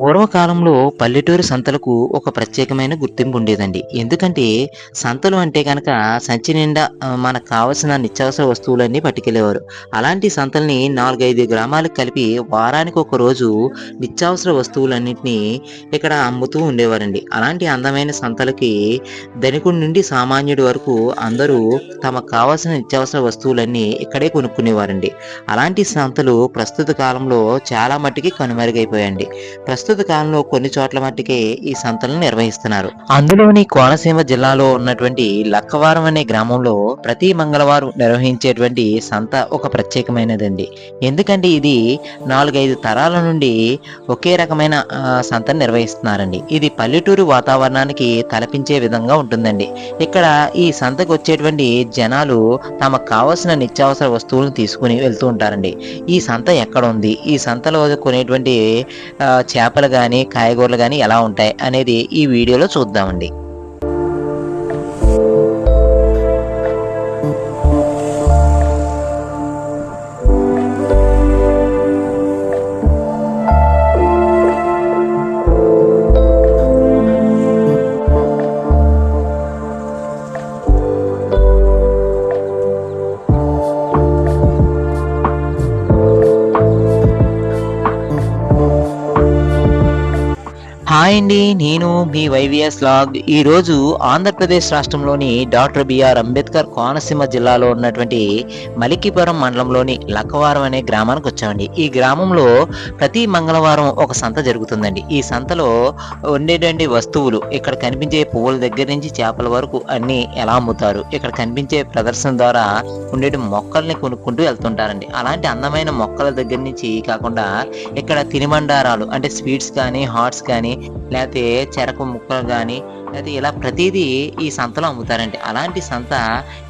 పూర్వకాలంలో పల్లెటూరు సంతలకు ఒక ప్రత్యేకమైన గుర్తింపు ఉండేదండి. ఎందుకంటే సంతలు అంటే కనుక సంచి నిండా మనకు కావలసిన నిత్యావసర వస్తువులన్నీ పట్టుకెళ్ళేవారు అలాంటి సంతల్ని నాలుగైదు గ్రామాలకు కలిపి వారానికి ఒక రోజు నిత్యావసర వస్తువులన్నింటినీ ఇక్కడ అమ్ముతూ ఉండేవారండి. అలాంటి అందమైన సంతలకి ధనికుడి నుండి సామాన్యుడి వరకు అందరూ తమకు కావాల్సిన నిత్యావసర వస్తువులన్నీ ఇక్కడే కొనుక్కునేవారండి. అలాంటి సంతలు ప్రస్తుత కాలంలో చాలా మట్టికి కనుమరుగైపోయాయండి. ప్రస్తుత ప్రస్తుత కాలంలో కొన్ని చోట్ల మట్టికే ఈ సంతలను నిర్వహిస్తున్నారు. అందులోని కోనసీమ జిల్లాలో ఉన్నటువంటి లక్కవారం అనే గ్రామంలో ప్రతి మంగళవారం నిర్వహించేటువంటి సంత ఒక ప్రత్యేకమైనదండి. ఎందుకంటే ఇది నాలుగైదు తరాల నుండి ఒకే రకమైన సంతను నిర్వహిస్తున్నారండి. ఇది పల్లెటూరు వాతావరణానికి తలపించే విధంగా ఉంటుందండి. ఇక్కడ ఈ సంతకు వచ్చేటువంటి జనాలు తమకు కావలసిన నిత్యావసర వస్తువులను తీసుకుని వెళ్తూ ఉంటారండి. ఈ సంత ఎక్కడ ఉంది? ఈ సంతలో కొనేటువంటి చేప చేపలు కానీ కాయగూరలు కానీ ఎలా ఉంటాయి అనేది ఈ వీడియోలో చూద్దామండి. హాయ్ అండి నేను మీ వైవిఎస్ లాగ్. ఈ రోజు ఆంధ్రప్రదేశ్ రాష్ట్రంలోని డాక్టర్ బిఆర్ అంబేద్కర్ కోనసీమ జిల్లాలో ఉన్నటువంటి మలికిపురం మండలంలోని లక్కవారం అనే గ్రామానికి వచ్చామండి. ఈ గ్రామంలో ప్రతి మంగళవారం ఒక సంత జరుగుతుందండి. ఈ సంతలో ఉండేటువంటి వస్తువులు ఇక్కడ కనిపించే పువ్వుల దగ్గర నుంచి చేపల వరకు అన్ని ఎలా అమ్ముతారు ఇక్కడ కనిపించే ప్రదర్శన ద్వారా ఉండే మొక్కల్ని కొనుక్కుంటూ వెళ్తుంటారండి. అలాంటి అందమైన మొక్కల దగ్గర నుంచి కాకుండా ఇక్కడ తినుబండారాలు అంటే స్వీట్స్ కానీ హాట్స్ కానీ లేకపోతే చెరకు ముక్కలు కానీ లేకపోతే ఇలా ప్రతిదీ ఈ సంతలో అమ్ముతారండి. అలాంటి సంత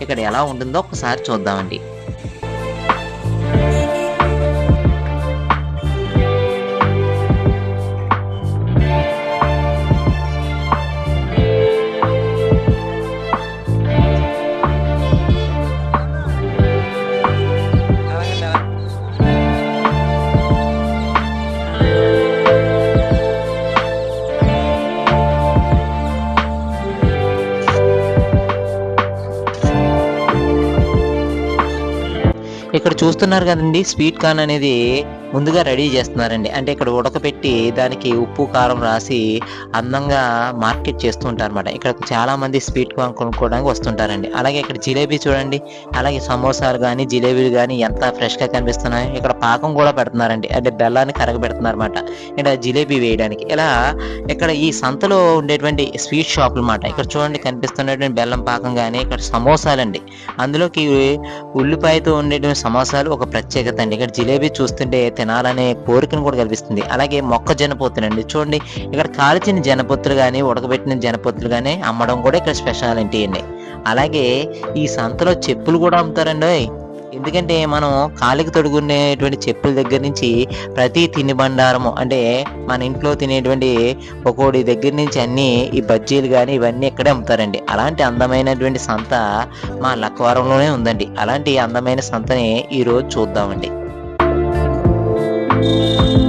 ఇక్కడ ఎలా ఉంటుందో ఒకసారి చూద్దామండి. ఇక్కడ చూస్తున్నారు కదండి స్వీట్ కార్న్ అనేది. ముందుగా రెడీ చేస్తున్నారండి. అంటే ఇక్కడ ఉడకపెట్టి దానికి ఉప్పు కారం రాసి అందంగా మార్కెట్ చేస్తుంటారు అనమాట ఇక్కడ చాలామంది స్వీట్ కార్న్ కొనుక్కోవడానికి వస్తుంటారండి. అలాగే ఇక్కడ జిలేబీ చూడండి. అలాగే సమోసాలు కానీ జిలేబీలు కానీ ఎంత ఫ్రెష్గా కనిపిస్తున్నాయి ఇక్కడ పాకం కూడా పెడుతున్నారండి. అంటే బెల్లాన్ని కరగబెడుతున్నారు అనమాట ఇక్కడ జిలేబీ వేయడానికి. ఇలా ఇక్కడ ఈ సంతలో ఉండేటువంటి స్వీట్ షాపులు అన్నమాట ఇక్కడ చూడండి కనిపిస్తున్నటువంటి బెల్లం పాకం కానీ ఇక్కడ సమోసాలండి. అందులోకి ఉల్లిపాయతో ఉండేటువంటి సమోసాలు ఒక ప్రత్యేకత అండి. ఇక్కడ జిలేబీ చూస్తుంటే తినాలనే కోరికను కూడా కల్పిస్తుంది. అలాగే మొక్క జనపోతులండి చూడండి ఇక్కడ కాల్చిన జనపొత్తులు కానీ ఉడకబెట్టిన జనపొత్తులు కానీ అమ్మడం కూడా ఇక్కడ స్పెషాలిటీ అండి. అలాగే ఈ సంతలో చెప్పులు కూడా అమ్ముతారండి. ఎందుకంటే మనం కాలికి తొడుగునేటువంటి చెప్పుల దగ్గర నుంచి ప్రతి తినుబండారము అంటే మన ఇంట్లో తినేటువంటి ఒక్కోడి దగ్గర నుంచి అన్ని ఈ బజ్జీలు కానీ ఇవన్నీ ఇక్కడే అమ్ముతారండి. అలాంటి అందమైనటువంటి సంత మా లక్కవరంలోనే ఉందండి. అలాంటి అందమైన సంతని ఈ రోజు చూద్దామండి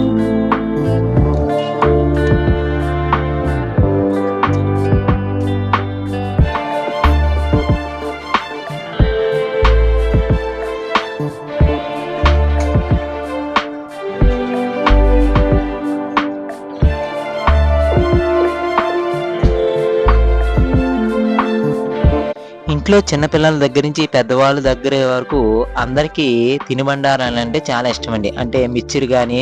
ఇంట్లో చిన్నపిల్లల దగ్గర నుంచి పెద్దవాళ్ళ దగ్గర వరకు అందరికీ తినుబండారాలు అంటే చాలా ఇష్టం అండి అంటే మిక్చర్ కానీ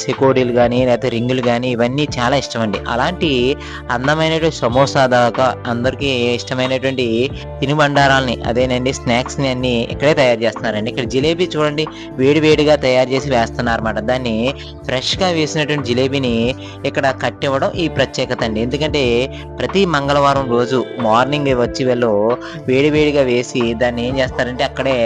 సెకోడీలు కానీ లేకపోతే రింగులు కానీ ఇవన్నీ చాలా ఇష్టం అండి అలాంటి అందమైనటువంటి సమోసా దాకా అందరికీ ఇష్టమైనటువంటి తినుబండారాలని అదేనండి స్నాక్స్ని అన్ని ఇక్కడే తయారు చేస్తున్నారండి. ఇక్కడ జిలేబీ చూడండి వేడి వేడిగా తయారు చేసి వేస్తున్నారు అనమాట దాన్ని ఫ్రెష్గా వేసినటువంటి జిలేబీని ఇక్కడ కట్టివ్వడం ఈ ప్రత్యేకత అండి. ఎందుకంటే ప్రతి మంగళవారం రోజు మార్నింగ్ వచ్చి వెళ్ళు వేడి వేడిగా వేసి దాన్ని ఏం చేస్తారంటే అక్కడే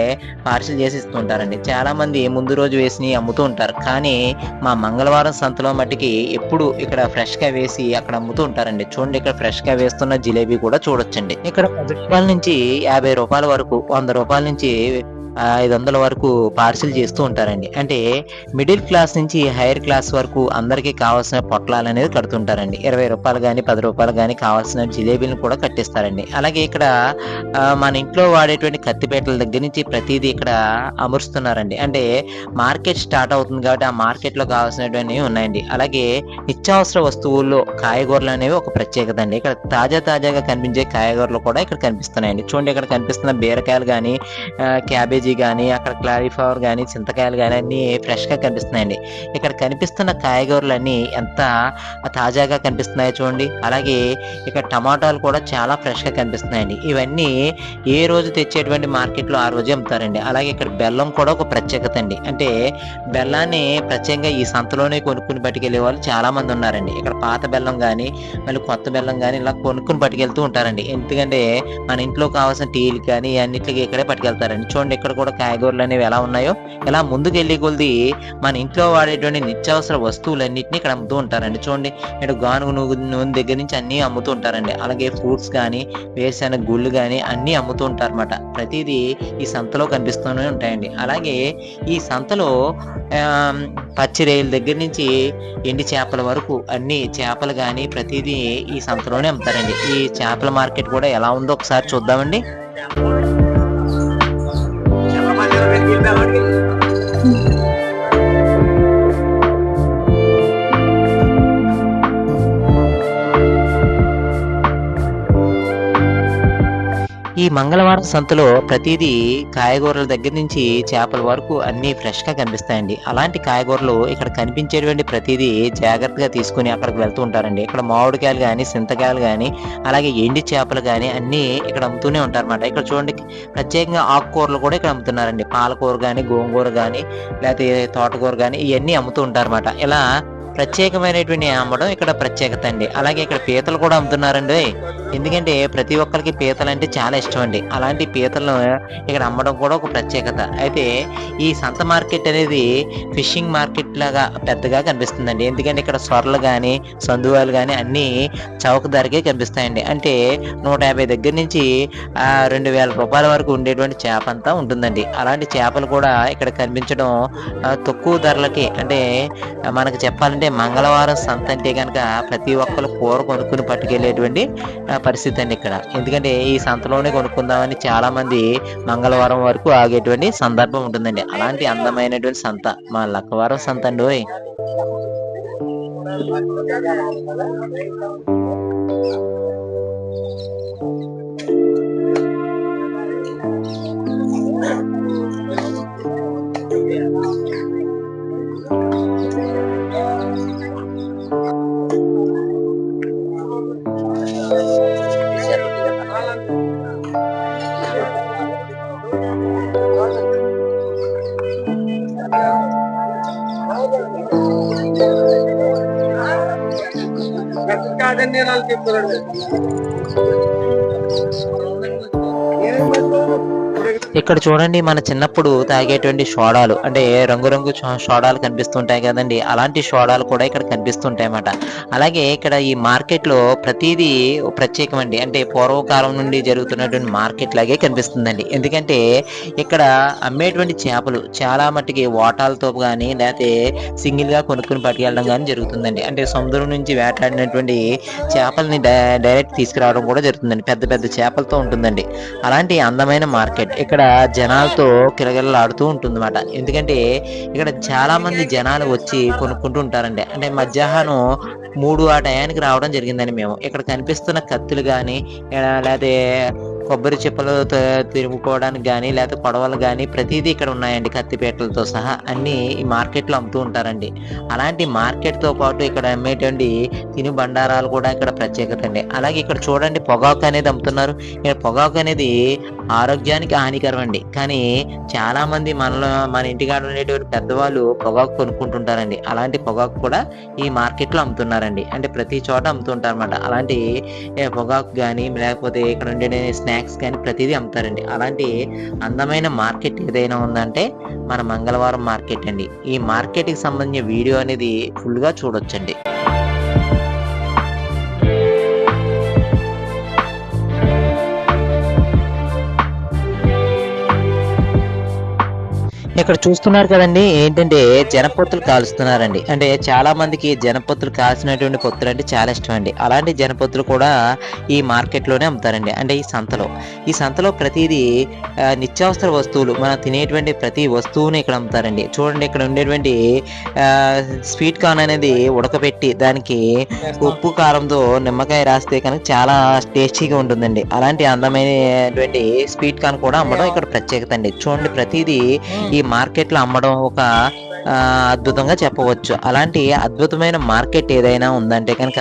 పార్సిల్ చేసి ఇస్తుంటారండి చాలామంది ముందు రోజు వేసి అమ్ముతూ ఉంటారు. కానీ మా మంగళవారం సంతలో మట్టికి ఎప్పుడు ఇక్కడ ఫ్రెష్గా వేసి అక్కడ అమ్ముతూ ఉంటారండి. చూడండి ఇక్కడ ఫ్రెష్గా వేస్తున్న జిలేబీ కూడా చూడొచ్చండి. ఇక్కడ పది రూపాయల నుంచి యాభై రూపాయల వరకు వంద రూపాయల నుంచి ఐదు వందల వరకు పార్సిల్ చేస్తూ ఉంటారండి. అంటే మిడిల్ క్లాస్ నుంచి హైయర్ క్లాస్ వరకు అందరికీ కావాల్సిన పొట్లాలు అనేది కడుతుంటారండి. ఇరవై రూపాయలు కానీ పది రూపాయలు కానీ కావాల్సిన జిలేబీలను కూడా కట్టిస్తారండి. అలాగే ఇక్కడ మన ఇంట్లో వాడేటువంటి కత్తిపేటల దగ్గర నుంచి ప్రతిదీ ఇక్కడ అమరుస్తున్నారండి. అంటే మార్కెట్ స్టార్ట్ అవుతుంది కాబట్టి ఆ మార్కెట్లో కావాల్సినటువంటి ఉన్నాయండి. అలాగే నిత్యావసర వస్తువుల్లో కాయగూరలు అనేవి ఒక ప్రత్యేకత అండి ఇక్కడ తాజా తాజాగా కనిపించే కాయగూరలు కూడా ఇక్కడ కనిపిస్తున్నాయండి. చూడండి ఇక్కడ కనిపిస్తున్న బీరకాయలు కానీ క్యాబేజ్ కానీ అక్కడ క్లారిఫ్లవర్ కానీ చింతకాయలు కానీ అన్నీ ఫ్రెష్గా కనిపిస్తున్నాయండి. ఇక్కడ కనిపిస్తున్న కాయగూరలు అన్నీ ఎంత తాజాగా కనిపిస్తున్నాయో చూడండి. అలాగే ఇక్కడ టమాటాలు కూడా చాలా ఫ్రెష్గా కనిపిస్తున్నాయండి. ఇవన్నీ ఏ రోజు తెచ్చేటువంటి మార్కెట్లో ఆ రోజే అమ్ముతారండి. అలాగే ఇక్కడ బెల్లం కూడా ఒక ప్రత్యేకత అండి. అంటే బెల్లాన్ని ప్రత్యేకంగా ఈ సంతలోనే కొనుక్కుని పట్టుకెళ్ళే వాళ్ళు చాలా మంది ఉన్నారండి. ఇక్కడ పాత బెల్లం కానీ మళ్ళీ కొత్త బెల్లం కానీ ఇలా కొనుక్కుని పట్టుకెళ్తూ ఉంటారండి. ఎందుకంటే మన ఇంట్లో కావాల్సిన టీలు కానీ అన్నిటికీ ఇక్కడే పట్టుకెళ్తారండి. చూడండి ఇక్కడ కూడా కాయగూరలు అనేవి ఎలా ఉన్నాయో ఇలా ముందుకెళ్ళి కొలిది కొద్ది మన ఇంట్లో వాడేటువంటి నిత్యావసర వస్తువులన్నింటినీ ఇక్కడ అమ్ముతూ ఉంటారండి. చూడండి ఇటు గానుగ నూనె నూనె దగ్గర నుంచి అన్నీ అమ్ముతూ ఉంటారండి. అలాగే ఫ్రూట్స్ కానీ వేరుశెనగ గుళ్ళు కానీ అన్నీ అమ్ముతూ ఉంటారన్నమాట. ప్రతిదీ ఈ సంతలో కనిపిస్తూనే ఉంటాయండి. అలాగే ఈ సంతలో పచ్చి రైలు దగ్గర నుంచి ఎండి చేపల వరకు అన్ని చేపలు కానీ ప్రతిదీ ఈ సంతలోనే అమ్ముతారండి. ఈ చేపల మార్కెట్ కూడా ఎలా ఉందో ఒకసారి చూద్దామండి. Ahora ఈ మంగళవారం సంతలో ప్రతిదీ కాయగూరల దగ్గర నుంచి చేపల వరకు అన్ని ఫ్రెష్గా కనిపిస్తాయండి. అలాంటి కాయగూరలు ఇక్కడ కనిపించేటువంటి ప్రతిదీ జాగ్రత్తగా తీసుకుని అక్కడికి వెళ్తూ ఉంటారండి. ఇక్కడ మామిడికాయలు కానీ సింతకాయలు కానీ అలాగే ఎండి చేపలు కానీ అన్ని ఇక్కడ అమ్ముతూనే ఉంటారన్నమాట. ఇక్కడ చూడండి ప్రత్యేకంగా ఆకుకూరలు కూడా ఇక్కడ అమ్ముతున్నారండి. పాలకూర కానీ గోంగూర కానీ లేకపోతే తోటకూర కానీ ఇవన్నీ అమ్ముతూ ఉంటారన్నమాట. ఇలా ప్రత్యేకమైనటువంటి అమ్మడం ఇక్కడ ప్రత్యేకత అండి. అలాగే ఇక్కడ పీతలు కూడా అమ్ముతున్నారండి. ఎందుకంటే ప్రతి ఒక్కరికి పీతలు అంటే చాలా ఇష్టం అండి. అలాంటి పీతలను ఇక్కడ అమ్మడం కూడా ఒక ప్రత్యేకత. అయితే ఈ సంత మార్కెట్ అనేది ఫిషింగ్ మార్కెట్ లాగా పెద్దగా కనిపిస్తుందండి. ఎందుకంటే ఇక్కడ సొరలు కానీ సందువాలు కానీ అన్నీ చౌక ధరకే కనిపిస్తాయండి. అంటే నూట యాభై దగ్గర నుంచి రెండు వేల రూపాయల వరకు ఉండేటువంటి చేప అంతా ఉంటుందండి. అలాంటి చేపలు కూడా ఇక్కడ కనిపించడం తక్కువ ధరలకి. అంటే మనకు చెప్పాలంటే మంగళవారం సంత అంటే కనుక ప్రతి ఒక్కరు కూర కొనుక్కుని పట్టుకెళ్ళేటువంటి పరిస్థితి అండి ఇక్కడ. ఎందుకంటే ఈ సంతలోనే కొనుక్కుందామని చాలా మంది మంగళవారం వరకు ఆగేటువంటి సందర్భం ఉంటుందండి. అలాంటి అందమైనటువంటి సంత మా లక్కవారం సంత అండి ఓయ్. కాదండి వాళ్ళు చెప్తారండి ఇక్కడ చూడండి మన చిన్నప్పుడు తాగేటువంటి సోడాలు అంటే రంగురంగు చో- సోడాలు కనిపిస్తుంటాయి కదండి అలాంటి సోడాలు కూడా ఇక్కడ కనిపిస్తుంటాయి అన్నమాట. అలాగే ఇక్కడ ఈ మార్కెట్లో ప్రతిదీ ప్రత్యేకమండి. అంటే పూర్వకాలం నుండి జరుగుతున్నటువంటి మార్కెట్ లాగే కనిపిస్తుందండి. ఎందుకంటే ఇక్కడ అమ్మేటువంటి చేపలు చాలా మట్టుకి ఓటాలతో కానీ లేకపోతే సింగిల్గా కొనుక్కుని పట్టుకెళ్ళడం కానీ జరుగుతుందండి. అంటే సముద్రం నుంచి వేటాడినటువంటి చేపల్ని డై- డైరెక్ట్ తీసుకురావడం కూడా జరుగుతుందండి. పెద్ద పెద్ద చేపలతో ఉంటుందండి. అలాంటి అందమైన మార్కెట్. ఇక్కడ జనాలతో కిలకిలలాడుతూ ఉంటుందన్నమాట. ఎందుకంటే ఇక్కడ చాలా మంది జనాలు వచ్చి కొనుక్కుంటూ ఉంటారండి అంటే మధ్యాహ్నం మూడు ఆ టయానికి రావడం జరిగిందండి మేము. ఇక్కడ కనిపిస్తున్న కత్తులు కానీ లేకపోతే కొబ్బరి చిప్పలు తిరుగుకోవడానికి కానీ లేకపోతే కొడవలు కానీ ప్రతిదీ ఇక్కడ ఉన్నాయండి కత్తిపేటలతో సహా. అన్ని ఈ మార్కెట్లో అమ్ముతూ ఉంటారండి. అలాంటి మార్కెట్తో పాటు ఇక్కడ అమ్మేటువంటి తిను బండారాలు కూడా ఇక్కడ ప్రత్యేకత అండి అలాగే ఇక్కడ చూడండి పొగాకు అనేది అమ్ముతున్నారు. ఇక్కడ పొగాకు అనేది ఆరోగ్యానికి హానికరం అండి. కానీ చాలా మంది మనలో మన ఇంటికాడ ఉండేటువంటి పెద్దవాళ్ళు పొగాకు కొనుక్కుంటుంటారండి. అలాంటి పొగాకు కూడా ఈ మార్కెట్లో అమ్ముతున్నారండి. అంటే ప్రతి చోట అమ్ముతుంటారు అనమాట అలాంటి పొగాకు కానీ లేకపోతే ఇక్కడ ఉండే స్నాక్స్ కానీ ప్రతిదీ అమ్ముతారండి. అలాంటి అందమైన మార్కెట్ ఏదైనా ఉందంటే మన మంగళవారం మార్కెట్ అండి. ఈ మార్కెట్కి సంబంధించిన వీడియో అనేది ఫుల్గా చూడొచ్చండి. ఇక్కడ చూస్తున్నారు కదండి ఏంటంటే జనపొత్తులు కాలుస్తున్నారండి. అంటే చాలా మందికి జనపొత్తులు కాల్చినటువంటి పొత్తులు అంటే చాలా ఇష్టం అండి అలాంటి జనపొత్తులు కూడా ఈ మార్కెట్లోనే అమ్ముతారండి. అంటే ఈ సంతలో. ఈ సంతలో ప్రతిదీ నిత్యావసర వస్తువులు మనం తినేటువంటి ప్రతి వస్తువుని ఇక్కడ అమ్ముతారండి. చూడండి ఇక్కడ ఉండేటువంటి స్వీట్ కార్న్ అనేది ఉడకబెట్టి దానికి ఉప్పు కారంతో నిమ్మకాయ రాస్తే కనుక చాలా టేస్టీగా ఉంటుందండి. అలాంటి అందమైనటువంటి స్వీట్ కార్న్ కూడా అమ్మడం ఇక్కడ ప్రత్యేకత అండి. చూడండి ప్రతిదీ ఈ మార్కెట్లో అమ్మడం ఒక అద్భుతంగా చెప్పవచ్చు. అలాంటి అద్భుతమైన మార్కెట్ ఏదైనా ఉందంటే కనుక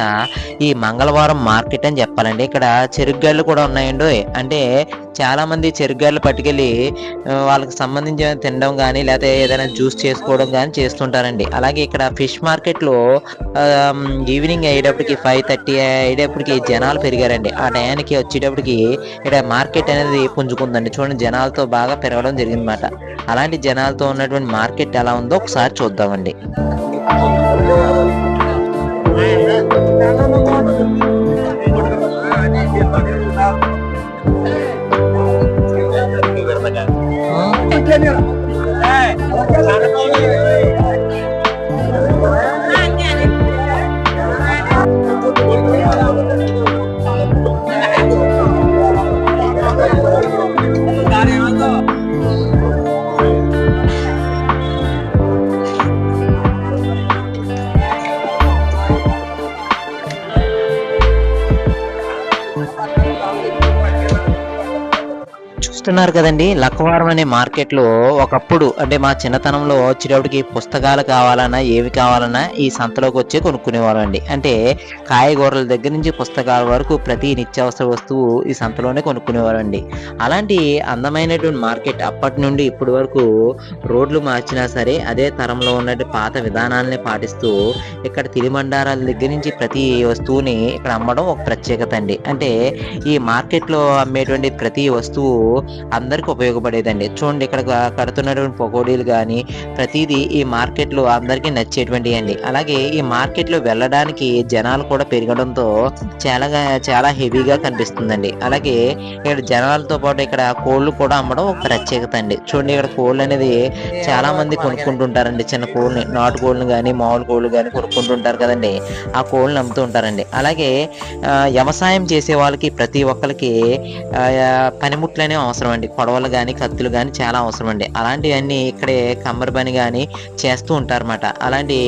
ఈ మంగళవారం మార్కెట్ అని చెప్పాలండి. ఇక్కడ చెరుగ్గాళ్ళు కూడా ఉన్నాయండి. అంటే చాలామంది చెరుగ్గాళ్ళు పట్టుకెళ్ళి వాళ్ళకి సంబంధించిన తినడం కానీ లేకపోతే ఏదైనా జ్యూస్ చేసుకోవడం కానీ చేస్తుంటారండి. అలాగే ఇక్కడ ఫిష్ మార్కెట్లో ఈవినింగ్ అయ్యేటప్పటికి ఫైవ్ థర్టీ అయ్యేటప్పటికి జనాలు పెరిగారండి. ఆ టయానికి వచ్చేటప్పటికి ఇక్కడ మార్కెట్ అనేది పుంజుకుందండి. చూడండి జనాలతో బాగా పెరగడం జరిగిందన్నమాట. అలాంటి జనాలతో ఉన్నటువంటి మార్కెట్ ఎలా ఉందో ఒకసారి చూద్దామండి. చూస్తున్నారు కదండి. లక్కవారం అనే మార్కెట్లో ఒకప్పుడు అంటే మా చిన్నతనంలో వచ్చేటప్పటికి పుస్తకాలు కావాలన్నా ఏవి కావాలన్నా ఈ సంతలోకి వచ్చి కొనుక్కునేవాళ్ళం అండి అంటే కాయగూరల దగ్గర నుంచి పుస్తకాల వరకు ప్రతి నిత్యావసర వస్తువు ఈ సంతలోనే కొనుక్కునేవారు అండి అలాంటి అందమైనటువంటి మార్కెట్ అప్పటి నుండి ఇప్పటి వరకు రోడ్లు మార్చినా సరే అదే తరంలో ఉన్నట్టు పాత విధానాలని పాటిస్తూ ఇక్కడ తిరిమండారాల దగ్గర నుంచి ప్రతి వస్తువుని ఇక్కడ అమ్మడం ఒక ప్రత్యేకత అండి. అంటే ఈ మార్కెట్లో అమ్మేటువంటి ప్రతి వస్తువు అందరికి ఉపయోగపడేదండి. చూడండి ఇక్కడ కడుతున్నటువంటి పకోడీలు కానీ ప్రతిదీ ఈ మార్కెట్లో అందరికీ నచ్చేటువంటివి అండి. అలాగే ఈ మార్కెట్లో వెళ్ళడానికి జనాలు కూడా పెరగడంతో చాలా చాలా హెవీగా కనిపిస్తుందండి. అలాగే ఇక్కడ జనాలతో పాటు ఇక్కడ కోళ్ళు కూడా అమ్మడం ఒక ప్రత్యేకత అండి. చూడండి ఇక్కడ కోళ్ళు అనేది చాలా మంది కొనుక్కుంటుంటారండి. చిన్న కోళ్ళని నాటు కోళ్ళని కానీ మామూలు కోళ్ళు కానీ కొనుక్కుంటుంటారు కదండి. ఆ కోళ్ళని అమ్ముతూ ఉంటారండి. అలాగే వ్యవసాయం చేసే వాళ్ళకి ప్రతి ఒక్కరికి పనిముట్లు అనేవి అవసరం అండి. కొడవలు కానీ కత్తులు కానీ చాలా అవసరం అండి. అలాంటివన్నీ ఇక్కడే కమ్మరి పని కానీ చేస్తూ ఉంటారన్నమాట. అలాంటి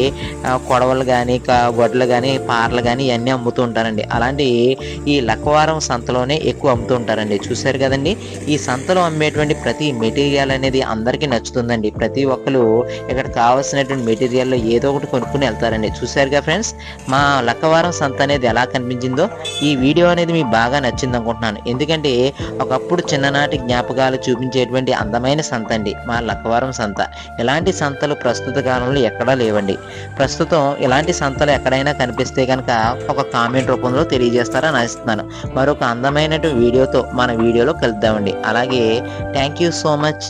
కొడవలు కానీ గొడ్డలు కానీ పార్లు కానీ ఇవన్నీ అమ్ముతూ ఉంటారండి. అలాంటి ఈ లక్కవారం సంతలోనే ఎక్కువ అమ్ముతూ ఉంటారండి. చూశారు కదండి? ఈ సంతలో అమ్మేటువంటి ప్రతి మెటీరియల్ అనేది అందరికీ నచ్చుతుందండి. ప్రతి ఒక్కరు ఇక్కడ కావాల్సినటువంటి మెటీరియల్లో ఏదో ఒకటి కొనుక్కుని వెళ్తారండి. చూశారుగా ఫ్రెండ్స్? మా లక్కవారం సంత అనేది ఎలా కనిపించిందో ఈ వీడియో అనేది మీకు బాగా నచ్చింది అనుకుంటున్నాను ఎందుకంటే ఒకప్పుడు చిన్ననాటి జ్ఞాపకాలు చూపించేటువంటి అందమైన సంత అండి మా లక్కవరం సంత. ఇలాంటి సంతలు ప్రస్తుత కాలంలో ఎక్కడా లేవండి. ప్రస్తుతం ఇలాంటి సంతలు ఎక్కడైనా కనిపిస్తే కనుక ఒక కామెంట్ రూపంలో తెలియజేస్తారని ఆశిస్తున్నాను. మరొక అందమైన వీడియోతో మన వీడియోలో కలుద్దామండి. అలాగే థ్యాంక్ యూ సో మచ్